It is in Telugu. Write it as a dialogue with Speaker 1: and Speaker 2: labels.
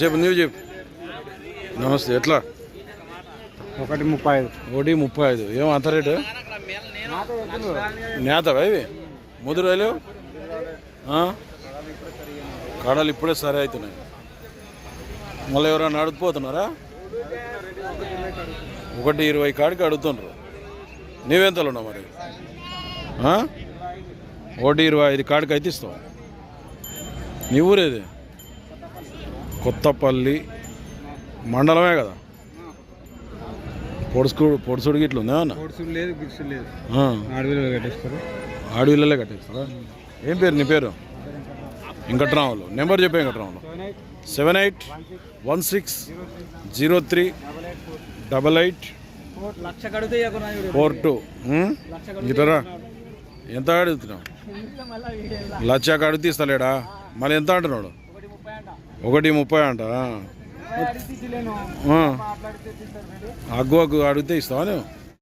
Speaker 1: చెప్పు నువ్వు చెప్పు. నమస్తే ఎట్లా?
Speaker 2: ఒకటి ముప్పై ఐదు.
Speaker 1: ఒకటి ముప్పై ఐదు. ఏం అంత రేటు? నేతవా ఇవి? ముదురాలు కాడలు ఇప్పుడే సరే అవుతున్నాయి. మళ్ళీ ఎవరైనా అడుగుపోతున్నారా ఒకటి ఇరవై కాడికి అడుగుతుండ్రు. నీవెంతలు ఉన్నావు మరి? ఒకటి ఇరవై ఐదు కాడికి అయితే ఇస్తావు. నీ ఊరేది? కొత్తపల్లి మండలమే కదా? పొడుసుకు పొడుసుడు గిట్ల ఉందా అన్న?
Speaker 2: లేదు లేదు. అడవిలో కట్టేస్తారు.
Speaker 1: ఆడవిల్లలే కట్టేస్తారా? ఏం పేరు నీ పేరు? వెంకట్రాములు నెంబర్ చెప్పే Venkatramulu seven eight one six zero three double eight four two. ఇటరా ఎంత అడుగుతున్నావు? లక్ష అడిగితే ఇస్తలేడా మళ్ళీ ఎంత అంటున్నాడు? ఒకటి ముప్పై అంట. అగ్గు అగ్గు అడిగితే ఇస్తావా నువ్వు?